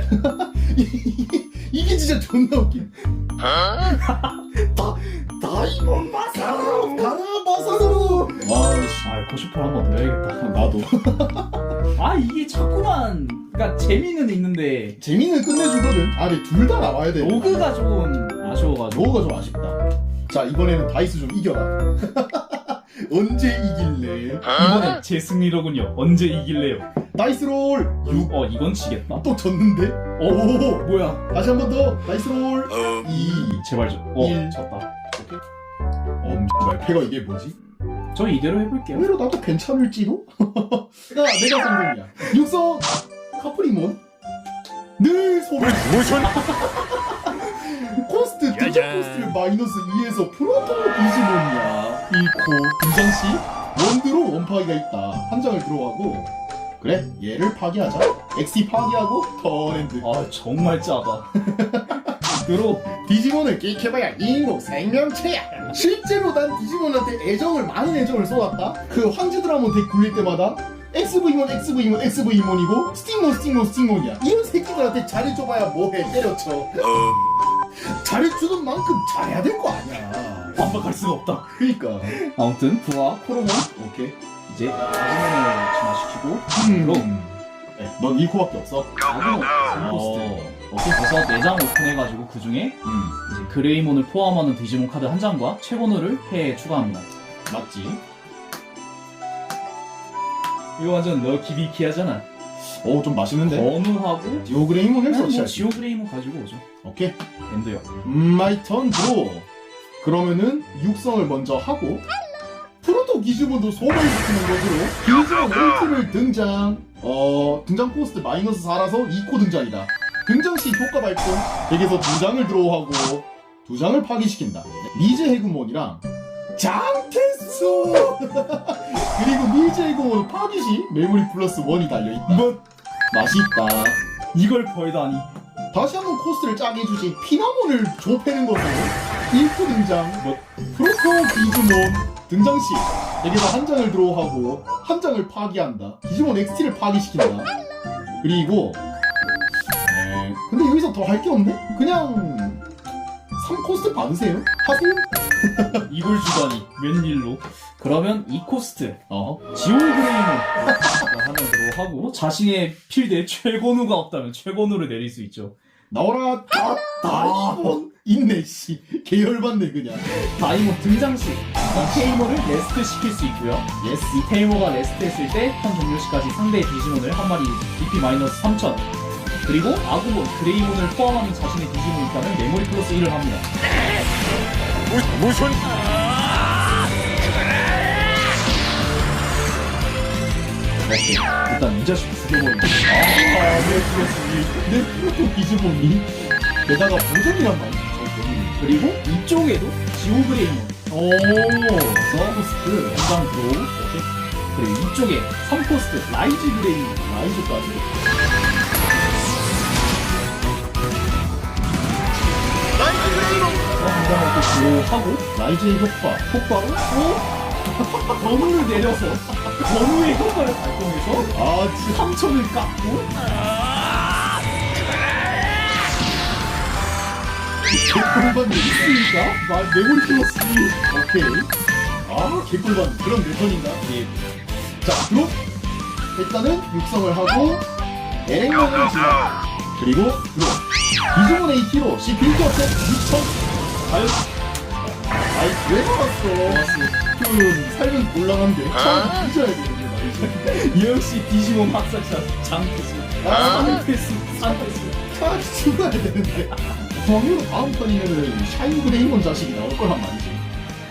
존나 웃긴. 다 다이몬 마사로 가나 마사로. 와씨 아 고슈퍼를 한번 넣어야겠다 나도 아 이게 자꾸만 그러니까 재미는 있는데 재미는 끝내주거든. 아 근데 둘 다 나와야 돼. 로그가 조금 아쉬워가지고 로고가 좀 아쉽다. 자 이번에는 다이스 좀 이겨라. 언제 이길래? 이번엔 제 승리로군요 언제 이길래요 다이스 롤 6. 어 이건 지겠다 또 졌는데? 어오 뭐야 다시 한 번더 다이스 롤 2. 제발 좀 어 일. 졌다 어, 말 패가 이게 뭐지? 저 이대로 해볼게요 의외로 나도 괜찮을지도? 내가 내가 성공이야. 육성 카프리몬 늘 소멸. 무슨 코스트 등장 짜잔. 코스트를 마이너스 2에서 프로토 디지몬이야. 이코 등장시 원드로 원파기가 있다. 한 장을 들어가고 그래 얘를 파괴하자. XT 파괴하고 턴엔드. 아 정말 짜다 들어 디지몬을 끼켜봐야 인공 생명체야. 실제로 난 디지몬한테 애정을 많은 애정을 쏟았다. 그 황제 드라몬 덱 굴릴 때마다 XV몬 XV몬 XV몬이고 스팅몬 스팅몬 스팅몬이야. 이런 새끼들한테 잘해줘봐야 뭐해 때려쳐. 잘해주는 만큼 잘해야 될 거 아니야. 반박할 수가 없다 그니까. 아무튼 부하 코로몬 오케이. 이제 자신을 진화시키고 음. 그럼. 네, 넌 1코밖에 없어. 아그로 어. 3코스트 오케이 그래서 4장 오픈해가지고 그 중에 음. 이제 그레이몬을 포함하는 디지몬 카드 한 장과 최고노를 패에 추가합니다 맞지. 이거 완전 럭키비키하잖아 오, 좀 맛있는데? 번우하고 디오그레이몬을 그냥 뭐 서치하지. 지오그레이몬 가지고 오죠 오케이. 엔드요 마이 턴 드로. 그러면은 육성을 먼저 하고 기즈몬도 소멸시키는 것으로 기즈몬 1티를 등장. 어 등장 코스트 마이너스 4라서 2코 등장이다. 등장 시 효과 발동 덱에서 두 장을 드로우하고 두 장을 파괴시킨다. 미제 해그몬이랑 장테스 그리고 미제 해그몬 파괴 시 메모리 플러스 1이 달려있다. 뭐 맛있다. 이걸 벌다니 다시 한번 코스트를 짜게 해주지 피나몬을 좁히는 것으로 1코 등장 뭐 프로토 디즈몬 등장 시 여기서 한 장을 드로우하고 한 장을 파괴한다. 디즈몬 XT를 파괴시킨다. 그리고 에, 근데 여기서 더 할 게 없네? 그냥 3코스트 받으세요. 하세요. 이걸 주다니 웬일로? 그러면 이 코스트 어 지오그레이몬 하나 들어 하고 자신의 필드에 최고누가 없다면 최고누를 내릴 수 있죠. 나와라. 다 다이몬. 있네 씨. 계열받네 그냥. 다이몬 등장 시 이 테이머를 레스트 시킬 수 있고요. 예스 이 테이머가 레스트 했을 때턴 종료 시까지 상대의 디지몬을 한 마리 DP-3000 그리고 아구몬, 그레이몬을 포함하는 자신의 디지몬이 있다면 메모리 플러스 1을 합니다. 무, 무슨? 일단 이 자식 죽여버립니다 아 내 플러스 1. 내 프로토 디즈몬이. 게다가 보정이란 말이야 그리고 이쪽에도 지오그레이몬 오 서브스트 연장 드로우 이렇게 그리고 이쪽에 3코스트 라이즈 그레이몬 라이즈까지 연장을 또 드로우하고 라이즈의 효과 효과로 또 번호를 내려서 번호의 효과를 발동해서 아 진짜 3천을 깎고 개꿀받네 있으니까? 말 메모리 플러스 1 오케이. 아 개꿀받네 그런 패턴인가? 예. 자 그럼 일단은 육성을 하고 에랭mon을 진화 그리고 그로 이즈몬 AT로 C 필드 어택 6천 과연 아이 왜 나왔어. 그 살면 곤란한데 처음 잊어야 되는데. 말이지 역시 디지몬 학살자 장패스 아. 산패스 산패스 차 죽어야 되는데 정유로 다음 턴이면은 샤인 그레이몬 자식이 나올 거란 말이지.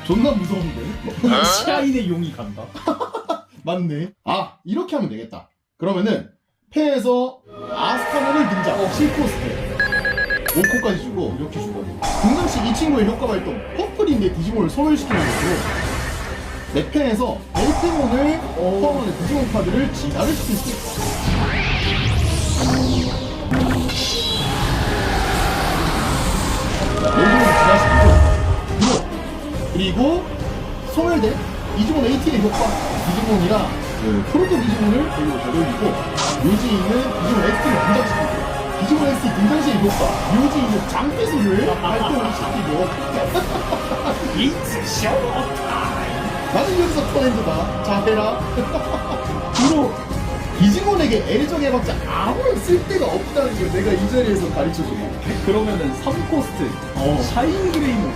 존나 무서운데? 샤인의 용이 간다. 맞네. 아 이렇게 하면 되겠다. 그러면은 패에서 아스카몬을 등장. 7코스트 5코까지 주고 이렇게 주고. 등장식 이 친구의 효과 발동. 퍼플인데 디지몬을 소멸시키는 것으로 내 펜에서 엘테몬을 포함하는 디지몬 카드를 진화를 시킬 수 있다 엘테몬을 진화시키고 그리고 그리고 소멸된 디지몬 AT의 효과. 그 프로토 디지몬을 그리고 되돌리고 묘지에 있는 디지몬 XT를 등장시키고 디지몬 ST 등장 시의 효과 묘지 있는 장기술을 발동을 시키고. It's show 나는 여기서 터렌드다 자 해라. 주로 디지몬에게 애정해봤자 아무런 쓸데가 없다는 걸 내가 이 자리에서 가르쳐주고 그러면은 3코스트 어. 샤인 그레이몬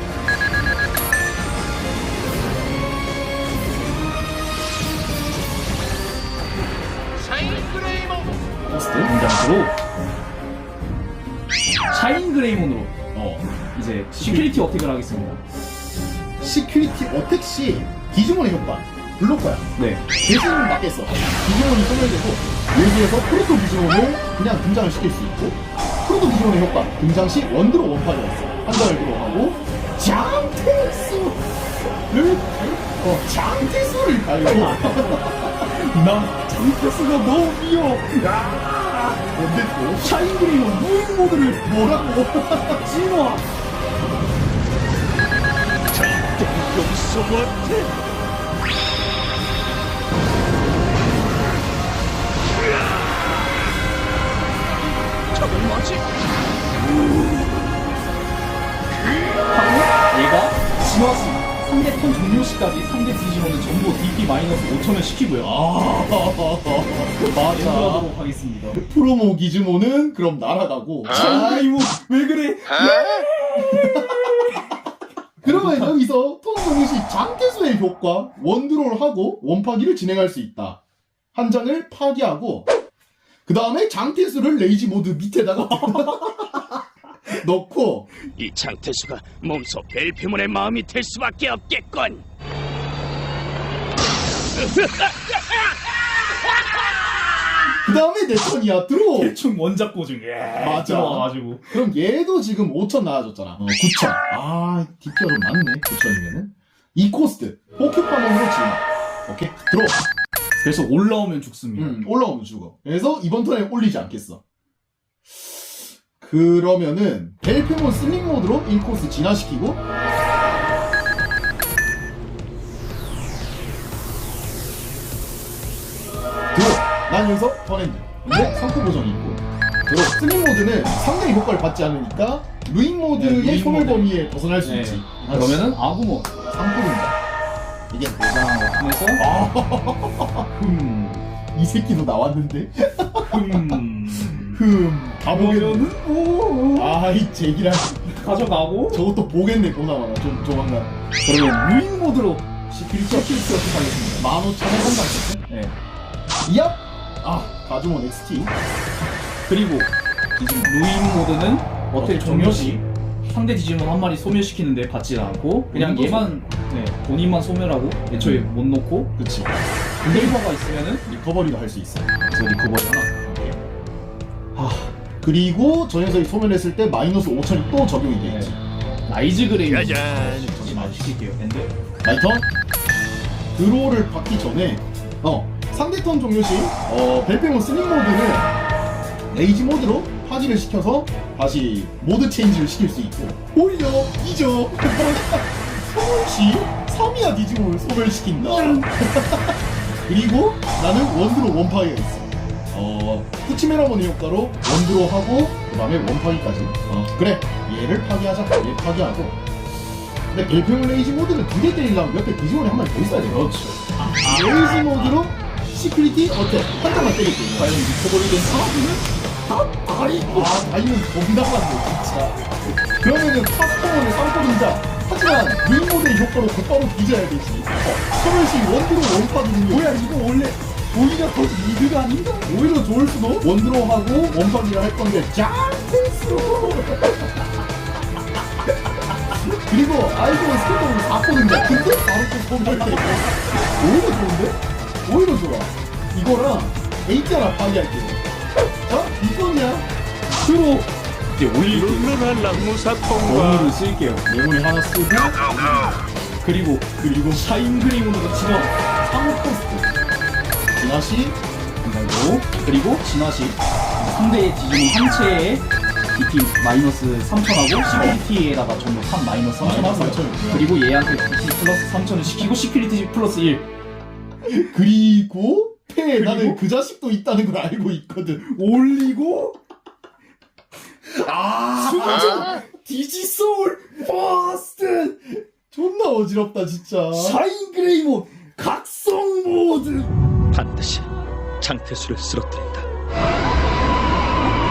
코스트 등장으로 샤인 그레이몬으로 어. 이제 시큐리티 어택을 하겠습니다. 시큐리티 어택 시 디지몬의 효과 블록거야. 네. 대신 맞겠어. 디지몬이 소멸되고 여기에서 프로토 디지몬을 그냥 등장을 시킬 수 있고 프로토 디지몬의 효과 등장 시 원드로 원파이가 있어. 한 장을 들어가고 장태수를 어 장태수를 갈고. 나 장패스가 너무 미워. 근데 또 샤인 그레이몬 무인 모드를 뭐라고. 진화. 여기서 못해 진화시 상대 턴 종료 시까지 상대 디지몬은 전부 DP 마이너스 5천을 시키고요. 아 맞아 연구하도록 하겠습니다. 프로모 기즈모는 그럼 날아가고 샤인 그레이몬 왜 그래? 그러면 여기서 통동시 장태수의 효과 원드롤 하고 원파기를 진행할 수 있다. 한 장을 파기하고 그 다음에 장태수를 레이지 모드 밑에다가 넣고 이 장태수가 몸소 벨피몬의 마음이 될 수밖에 없겠군 그 다음에 내 턴이야 들어. 대충 원작고 중에 맞아. 들어와가지고 그럼 얘도 지금 5천 나아졌잖아. 어, 9천. 아 DP가 좀 낮네. 9천이면은 이 코스트 포켓파몬으로 진화. 오케이 들어. 그래서 올라오면 죽습니다. 음, 올라오면 죽어. 그래서 이번 턴에 올리지 않겠어. 그러면은 벨페몬 슬링 모드로 1코스 진화시키고 들어. 난 여기서 턴엔드. 근데 상품 보정이 있고 들어. 슬링 모드는 상대의 효과를 받지 않으니까 루인 모드의 네, 루인 소멸 모드. 범위에 벗어날 수 네. 있지. 그러면은 아구몬 상품 등장. 이게 도장 오픈해서 아, 흠, 이 새끼도 나왔는데. 흠 흠. 가보겠네. 그러면은 오 아이 제기라. 가져가고 저것도 보겠네 보나마나 좀 조만간 그러면 루인 모드로 시큐리티 시큐리티 어택하겠습니다. 15,000원 한장 네. 이압! 아 가주몬 XT 그리고 지금 루인 모드는 어택 종료 시 상대 디지몬 한 마리 소멸시키는데 받지 않고 그냥 얘만 네, 본인만 소멸하고 애초에 음. 못 놓고 그치 데이터가 있으면은 리커버리도 할 수 있어 그래서 리커버리 하나. 하 그리고 저 녀석이 소멸했을 때 마이너스 5천이 또 적용이 네. 되겠지 라이즈 그레이몬 짜잔. 잠시만 시킬게요. 엔드. 라이턴 드로우를 받기 전에 어 상대 턴 종료 시 어, 벨페몬 슬링 모드는 레이지 모드로 파지를 시켜서 다시 모드 체인지를 시킬 수 있고. 오히려 잊어. 소멸 시 3이야 디지몬을 소멸시킨다. 그리고 나는 원드로 원파이가 있어 어 후치메라몬의 효과로 원드로 하고 그 다음에 원파이까지 어 그래 얘를 파괴하자 얘 파괴하고 근데 벨페몬 레이지 모드는 두 개 때리려면 옆에 디지몬이 한 마리 더 있어야 돼요 그렇죠. 레이지 모드로 시큐리티 어때? 한 장만 때릴게요. 과연 된 사람은 다 다리. 아 다리는 겁나 많네 진짜. 그러면은 파스터를 쌍꺼린다. 하지만 루인 모드의 효과로 곧바로 뒤져야 되지. 어, 서울시 원드로 원파기는 뭐야 이거 원래 오히려 더 리드가 아닌가? 오히려 좋을 수도 원드로 하고 원파기를 할 건데 짱스로 그리고 아이콘 스케터로 4포 등장 근데 바로 또 소멸돼 오히려 좋은데? 오히려 좋아 이거랑 H 하나 파괴할게요 자? 이건이야 프로 이제 올리고 룰루랄라 무사 통과 원으로 쓸게요. 메모리 하나 쓰고 그리고 그리고 샤인 그레이몬으로 진화. 3포스트 진화시 그리고 그리고 진화시 상대의 한 채에 DP 마이너스 3천하고 시큐리티에다가 전부 3 마이너스 3천 마이너스 하고요. 3,000. 그리고 얘한테 DC 플러스 3천을 시키고 시큐리티 플러스 1. 그리고 패에 그리고? 나는 그 자식도 있다는 걸 알고 있거든 올리고 아 순정 디지소울 버스트 존나 어지럽다 진짜 샤인 그레이몬 장태수를 쓰러뜨린다.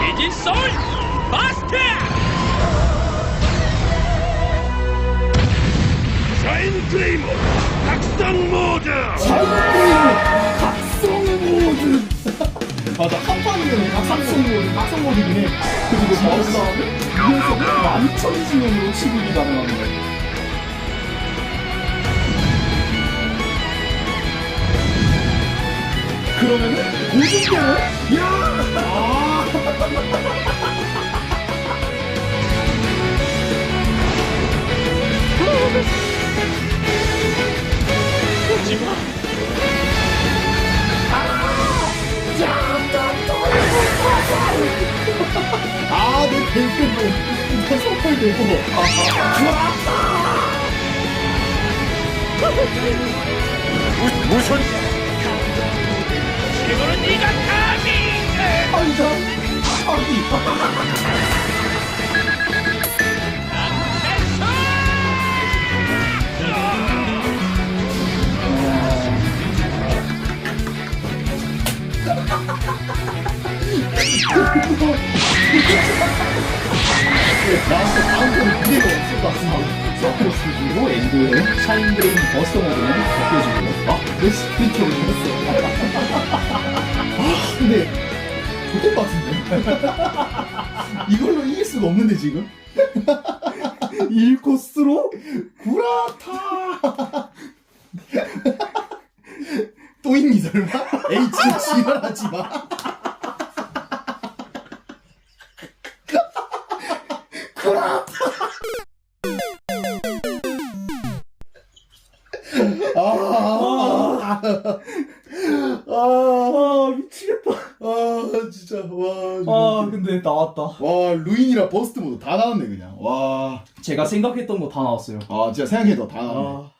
이지 소울 바스트! 샤인 그레이모 각성 모드! 샤인 그레이몬 각성 모드 맞아 한판이면 각성모 모드 각성 모드긴 해 그리고 마우스 다음에 위에서는 만천 지면으로 취급이 가능한 거예 그러면은 고진대로 아내 벨트로 나 손발 대고 무슨 이거는 네가 감히 한장 아기 나한테 다음 기회가 없을 것 같습니다. 서프로스 그리고 엔드에 샤인 그레이몬 버스터 모드는 바뀌어주고요 아, 내 스피드 올렸어. 아, 근데 좋을 것 같은데. 이걸로 이길 수가 없는데 지금. 1코스로 구라타. 또 있니 설마? 에이 진짜 지랄하지 마. 아, 아, 아 미치겠다 아, 진짜, 와. 아 근데 나왔다 와, 루인이랑 버스트 모드 다 나왔네, 그냥. 와. 제가 생각했던 거 다 나왔어요 아, 진짜 생각해도 다 나왔네. 아